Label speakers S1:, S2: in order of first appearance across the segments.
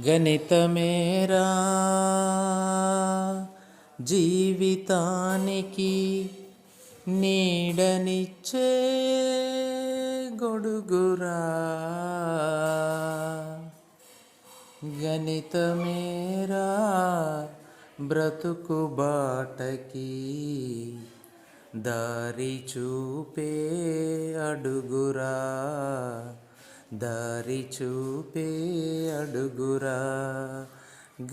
S1: గణితమేరా జీవితానికి నీడనిచ్చే గొడుగురా. గణితమేరా బ్రతుకు బాటకి దారి చూపే అడుగురా. దారి చూపే అడుగురా.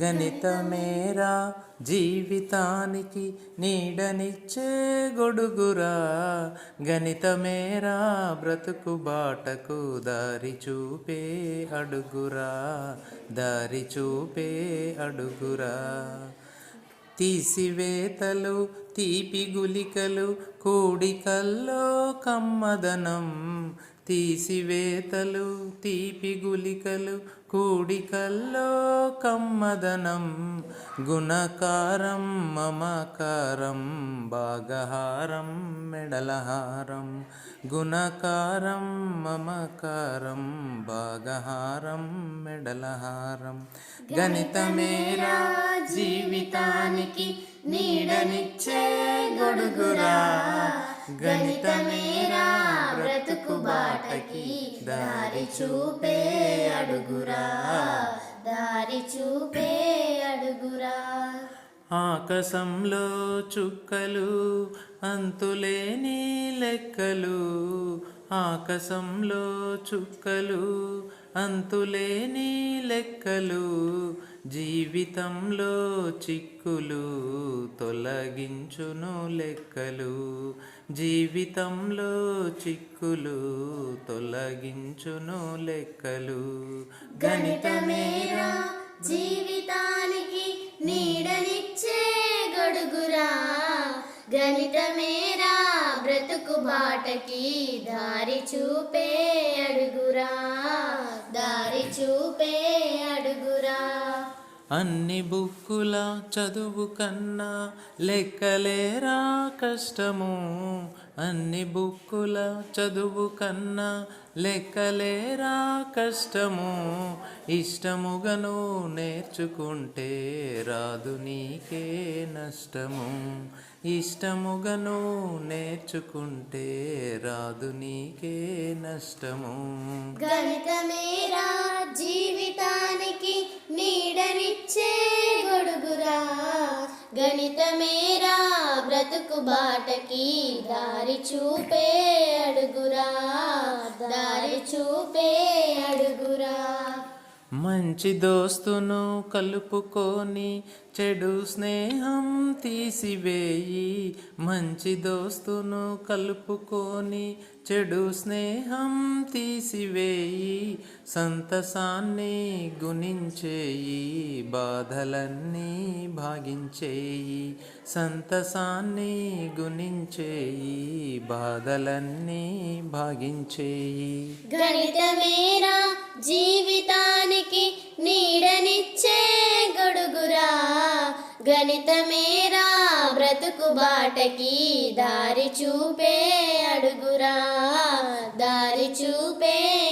S1: గణితమేరా జీవితానికి నీడనిచ్చే గొడుగురా. గణితమేరా బ్రతుకు బాటకు దారి చూపే అడుగురా. దారి చూపే అడుగురా. తీసివేతలు తీపి గులికలు కూడికల్లో కమ్మదనం. తీసివేతలు తీపి గులికలు కూడికల్లో కమ్మదనం గుణకారం మమకారం భాగహారం మెడలహారం గుణకారం మమకారం భాగహారం మెడలహారం. గణితమేరా జీవితానికి నీడనిచ్చే గొడుగురా. గణితమే బాటకి దారి చూపే అడుగురా.
S2: దారి చూపే అడుగురా.
S1: ఆకాశంలో చుక్కలు అంతులేని లెక్కలు. ఆకాశంలో చుక్కలు అంతులేని లెక్కలు. జీవితంలో చిక్కులు తొలగించును లెక్కలు. జీవితంలో చిక్కులు తొలగించును లెక్కలు.
S2: గణితమేరా జీవితానికి నీడనిచ్చే గడుగురా. గణితమేరా బ్రతుకు బాటకి దారి చూపే అడుగురా. దారి చూపే
S1: అన్ని బుక్కుల చదువు కన్నా లెక్కలేరా కష్టము. అన్ని బుక్కుల చదువు కన్నా లెక్కలేరా కష్టము. ఇష్టముగను నేర్చుకుంటే రాదు నీకే నష్టము. ఇష్టముగను నేర్చుకుంటే రాదు నీకే నష్టము.
S2: గణితమేరా జీవితాన్ని నీడనిచ్చే గొడుగురా గణితమేరా బ్రతుకు బాటకి దారి చూపే అడుగురా దారి చూపే అడుగురా.
S1: మంచి దోస్తును కలుపుకొని చెడు స్నేహం తీసివేయి. మంచి దోస్తును కలుపుకొని చెడు స్నేహం తీసివేయి. సంతసాన్ని గుణించేయి బాధలన్నీ భాగించేయి. సంతసాన్ని గుణించేయి బాధలన్నీ భాగించేయి.
S2: గణితమేరా జీవితానికి నీడనిచ్చే గొడుగురా. గణితమేరా బ్రతుకు బాటకి దారి చూపే అడుగురా. దారి చూపే